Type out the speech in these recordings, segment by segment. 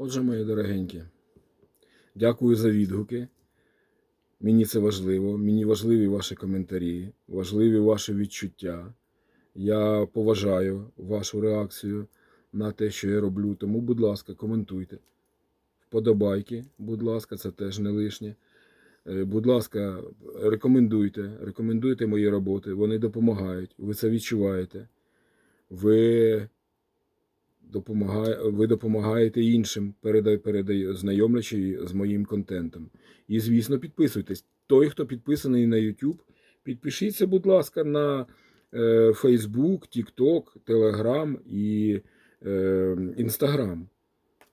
Отже, мої дорогенькі, дякую за відгуки. Мені це важливо. Мені важливі ваші коментарі, важливі ваші відчуття. Я поважаю вашу реакцію на те, що я роблю. Тому, будь ласка, коментуйте. Вподобайки, будь ласка, це теж не лишнє. Е, Будь ласка, рекомендуйте, рекомендуйте мої роботи. Вони допомагають. Ви це відчуваєте. Ви, ви допомагаєте іншим, передай, передай, знайомлячи з моїм контентом. І, звісно, підписуйтесь. Той, хто підписаний на YouTube, підпишіться, будь ласка, на е, Facebook, TikTok, Telegram і е, Instagram.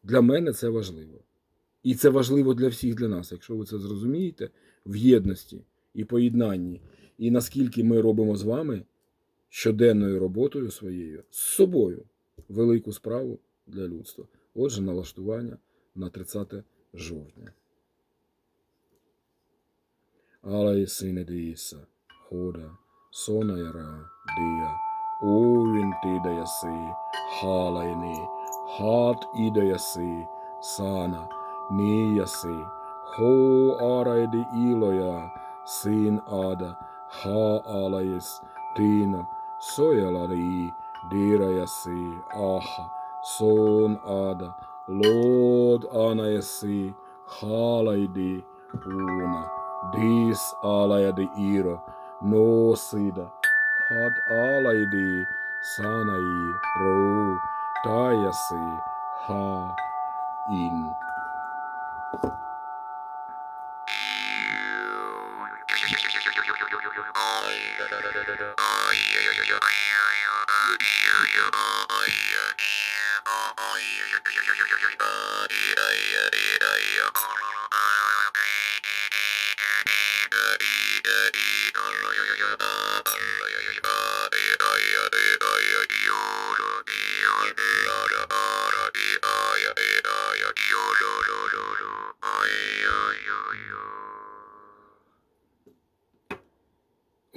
Для мене це важливо. І це важливо для всіх для нас, якщо ви це зрозумієте, в єдності і поєднанні. І наскільки ми робимо з вами щоденною роботою своєю з собою велику справу для людства. Отже, налаштування на 30 жовтня. Але сине діса, хода, сона яра, дія, овін ти даяси, халайни, хат і даяси, сана, ніяси, хо арайди ілоя, син ада, ха алаїс, тина, Dirayasi Aha, Son Ada, Lord Anayasi, Halaidi Una, Dis Alayadi Iro, No Sida, Had Alayidi Sanai Ro, Tayasi Ha In.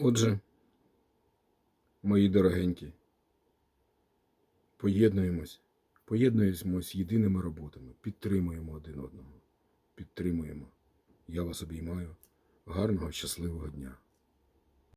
Отже, мої дорогенькі, поєднуємось, поєднуємось єдиними роботами, підтримуємо один одного, підтримуємо. Я вас обіймаю. Гарного, щасливого дня!